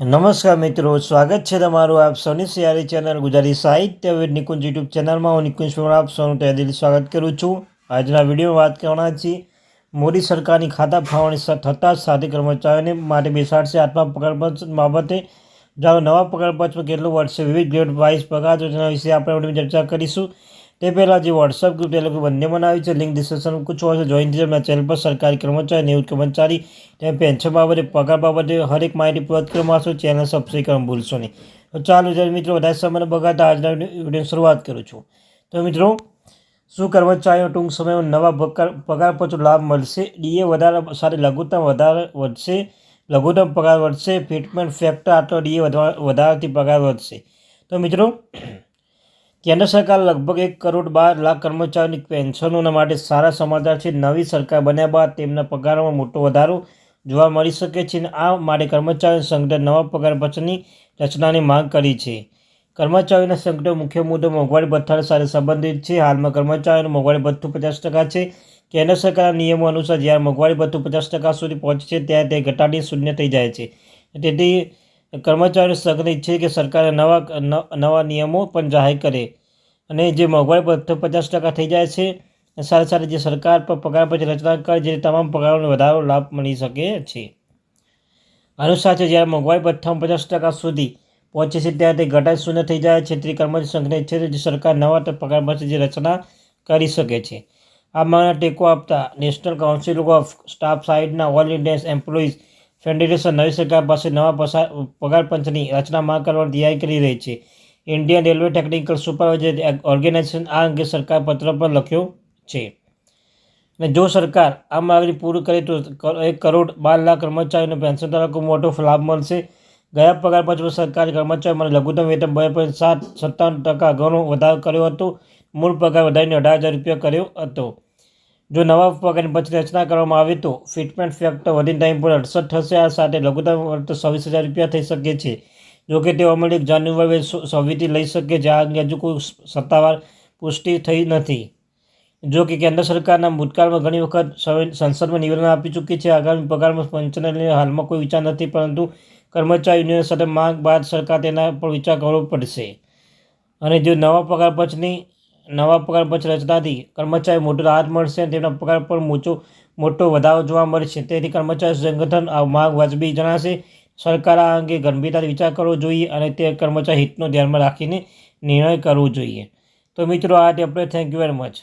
નમસ્કાર મિત્રો, સ્વાગત છે તમારું આપ સૌની સિયારી ચેનલ ગુજરાતી સાહિત્ય વિદ નિકુંજ યુટ્યુબ ચેનલમાં. હું નિકુંજ આપ સૌનું તહેદિલ સ્વાગત કરું છું. આજના વિડીયોમાં વાત કરવાના છીએ મોદી સરકારની ખાતા ફાળવણી થતાં સાથે કર્મચારીઓને માટે બેસાડશે આત્મા પગારપંચ બાબતે. જાણો, નવા પગારપંચમાં કેટલું વધશે વિવિધ ગ્રેડ વાઇઝ પગાર યોજના વિશે આપણે ચર્ચા કરીશું. તે પહેલાં જે વોટ્સઅપ ગ્રુપ લોકો બંને બનાવ્યું છે. લિંક ડિસ્ક્રિપ્શન કુછ હોય છે જોઈન થઈ મારા ચેનલ પર સરકારી કર્મચારી, નિવૃત્ત કર્મચારી તેમ પેન્શન બાબતે, પગાર બાબતે હરેક માહિતી પૂરત કરવાશો ચેનલ સબસ્ક્રાઈબ કરવાનું ભૂલશો નહીં. તો ચાલો જ્યારે મિત્રો, વધારે સમય બગાડતા આજના વીડિયો શરૂઆત કરું છું. તો મિત્રો, શું કર્મચારીઓ ટૂંક સમયમાં નવા પગાર પત્ર લાભ મળશે? ડીએ વધારે સાથે લઘુત્તમ વધારે વધશે. લઘુત્તમ પગાર વધશે. ફિટમેન્ટ ફેક્ટર આટલો ડીએ વધારાથી પગાર વધશે. તો મિત્રો કેન્દ્ર સરકાર લગભગ એક કરોડ બાર લાખ કર્મચારીની પેન્શનોના માટે સારા સમાચાર છે. નવી સરકાર બન્યા બાદ તેમના પગારમાં મોટો વધારો જોવા મળી શકે છે અને આ માટે કર્મચારી સંગઠન નવા પગાર પછની રચનાની માંગ કરી છે. કર્મચારીઓના સંગઠન મુખ્ય મુદ્દો મોંઘવારી ભથ્થા સાથે સંબંધિત છે. હાલમાં કર્મચારીઓનું મોંઘવારી ભથ્થું પચાસ ટકા છે. કેન્દ્ર સરકારના નિયમો અનુસાર જ્યારે મોંઘવારી ભથ્થું પચાસ ટકા સુધી પહોંચે છે, ત્યારે તે ઘટાડી શૂન્ય થઈ જાય છે. તેથી કર્મચારીઓ સંઘને ઈચ્છે કે સરકારે નવા નવા નિયમો પણ જાહેર કરે. અને જે મોંઘવારી ભથ્થું પચાસ ટકા થઈ જાય છે સાથે સાથે જે સરકાર પર પગાર પછી રચના કરે જે તમામ પગારોને વધારો લાભ મળી શકે છે. અનુસાર છે જ્યારે મોંઘવારી ભથ્થામાં પચાસ ટકા સુધી પહોંચે છે, ત્યારે તે ઘટાડી શૂન્ય થઈ જાય છે. તે કર્મચારી સંઘને ઈચ્છે છે, જે સરકાર નવા પગાર પછી જે રચના કરી શકે છે. આ માંગને ટેકો આપતા નેશનલ કાઉન્સિલ ઓફ સ્ટાફ સાઇડના ઓલ ઇન્ડિયન્સ એમ્પ્લોઈઝ ફેડરેશન નવી સરકાર પાસે નવા પગાર પંચની રચના માંગ કરવાની તૈયારી કરી રહી છે. Indian railway technical supervisor organisation આ અંગે સરકાર પત્ર પર લખ્યો છે. અને જો સરકાર આ માગણી પૂરી કરે તો એક કરોડ બાર લાખ કર્મચારીઓને પેન્શન ધારકો મોટો લાભ મળશે. ગયા પગાર પંચમાં સરકારી કર્મચારીઓ માટે લઘુત્તમ વેતન બે પોઈન્ટ સાત સત્તાવન ટકા ઘણો વધારો કર્યો હતો. મૂળ પગાર વધારીને અઢાર હજાર રૂપિયા કર્યો હતો. જો નવા પગારની પંચની રચના કરવામાં આવે તો ફિટમેન્ટ ફેક્ટર વધીને ટાઈમ પર અડસઠ થશે. આ સાથે લઘુત્તમ વળતર છવ્વીસ હજાર રૂપિયા થઈ શકે છે. જો કે તેઓ અમલ એક જાન્યુઆરી સવ્વીથી લઈ શકે છે. આ અંગે હજુ કોઈ સત્તાવાર પુષ્ટિ થઈ નથી. જો કે કેન્દ્ર સરકારના ભૂતકાળમાં ઘણી વખત સંસદમાં નિવેદન આપી ચૂકી છે. આગામી પગારમાં પંચને લઈને હાલમાં કોઈ વિચાર નથી, પરંતુ કર્મચારી યુનિયન સાથે માંગ બાદ સરકાર તેના પર વિચાર કરવો પડશે. અને જો નવા પગાર પંચની નવા પગાર પંચ રચનાથી કર્મચારી મોટો રાહત મળશે અને તેમના પગાર પર મોટો મોટો વધારો જોવા મળશે. તેથી કર્મચારી સંગઠન આ માંગ વાજબી જણાશે. સરકાર આ અંગે ગંભીરતાથી વિચાર કરવો જોઈએ અને તે કર્મચારી હિતનો ધ્યાનમાં રાખીને નિર્ણય કરવો જોઈએ. તો મિત્રો, આ તે આપણે થેન્ક યુ વેરી મચ